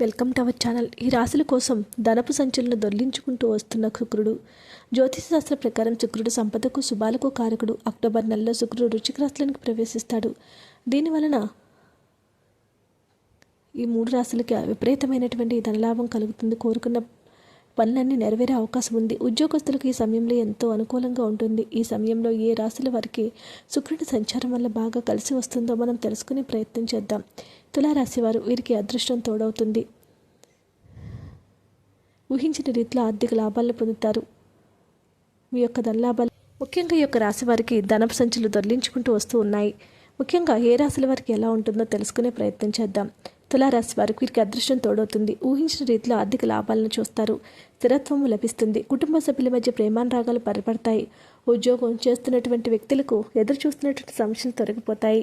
Welcome to our channel. ఈ రాశుల కోసం ధనపు సంచులను దొర్లించుకుంటూ వస్తున్న శుక్రుడు జ్యోతిష శాస్త్ర ప్రకారం శుక్రుడు సంపదకు శుభాలకు కారకుడు. అక్టోబర్ నెలలో శుక్రుడు రుచిక రాశులకు ప్రవేశిస్తాడు. దీనివలన ఈ మూడు రాశులకి విపరీతమైనటువంటి ధనలాభం కలుగుతుంది. కోరుకున్న పనులన్నీ నెరవేరే అవకాశం ఉంది. ఉద్యోగస్తులకు ఈ సమయంలో ఎంతో అనుకూలంగా ఉంటుంది. ఈ సమయంలో ఏ రాశుల వారికి శుక్రుడి సంచారం వల్ల బాగా కలిసి వస్తుందో మనం తెలుసుకునే ప్రయత్నం చేద్దాం. తులారాశివారు వీరికి అదృష్టం తోడవుతుంది. ఊహించిన రీతిలో ఆర్థిక లాభాలను పొందుతారు. మీ యొక్క ధనలాభాలు ముఖ్యంగా ఈ యొక్క రాశి వారికి ధనపు సంచులు దొర్లించుకుంటూ వస్తూ ఉన్నాయి. ముఖ్యంగా ఏ రాశుల వారికి ఎలా ఉంటుందో తెలుసుకునే ప్రయత్నం చేద్దాం. తులారాశి వారికి వీరికి అదృష్టం తోడవుతుంది. ఊహించిన రీతిలో ఆర్థిక లాభాలను చూస్తారు. స్థిరత్వము లభిస్తుంది. కుటుంబ సభ్యుల మధ్య ప్రేమానురాగాలు పరిపడతాయి ఉద్యోగం చేస్తున్నటువంటి వ్యక్తులకు ఎదురు చూస్తున్నటువంటి సమస్యలు తొలగిపోతాయి.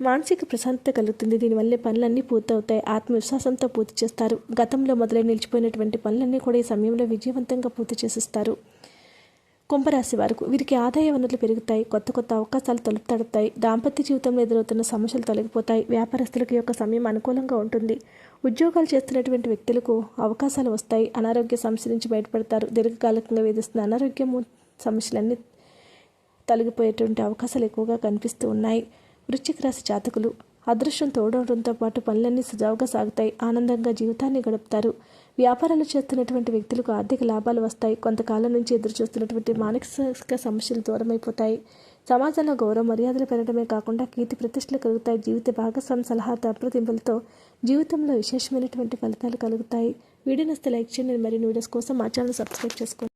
మానసిక ప్రశాంతత కలుగుతుంది. దీనివల్ల పనులన్నీ పూర్తవుతాయి. ఆత్మవిశ్వాసంతో పూర్తి చేస్తారు. గతంలో మొదలై నిలిచిపోయినటువంటి పనులన్నీ కూడా ఈ సమయంలో విజయవంతంగా పూర్తి చేసిస్తారు. కుంభరాశి వారికి వీరికి ఆదాయ వనరులు పెరుగుతాయి. కొత్త కొత్త అవకాశాలు తలుపు తడుపుతాయి దాంపత్య జీవితంలో ఎదురవుతున్న సమస్యలు తొలగిపోతాయి. వ్యాపారస్తులకు యొక్క సమయం అనుకూలంగా ఉంటుంది. ఉద్యోగాలు చేస్తున్నటువంటి వ్యక్తులకు అవకాశాలు వస్తాయి. అనారోగ్య సమస్య నుంచి బయటపడతారు. దీర్ఘకాలికంగా వేధిస్తున్న అనారోగ్యము సమస్యలన్నీ తొలగిపోయేటువంటి అవకాశాలు ఎక్కువగా కనిపిస్తూ ఉన్నాయి. వృశ్చిక రాశి జాతకులు అదృష్టం తోడవడంతో పాటు పనులన్నీ సజావుగా సాగుతాయి ఆనందంగా జీవితాన్ని గడుపుతారు. వ్యాపారాలు చేస్తున్నటువంటి వ్యక్తులకు ఆర్థిక లాభాలు వస్తాయి. కొంతకాలం నుంచి ఎదురు చూస్తున్నటువంటి మానసిక సమస్యలు దూరమైపోతాయి. సమాజంలో గౌరవ మర్యాదలు పెరగడమే కాకుండా కీర్తి ప్రతిష్టలు కలుగుతాయి. జీవిత భాగస్వామి సలహా దెబ్బతింపులతో జీవితంలో విశేషమైనటువంటి ఫలితాలు కలుగుతాయి. వీడియో నస్తే లైక్ చేయండి. మరిన్ని వీడియోస్ కోసం మా ఛానల్ సబ్స్క్రైబ్ చేసుకోండి.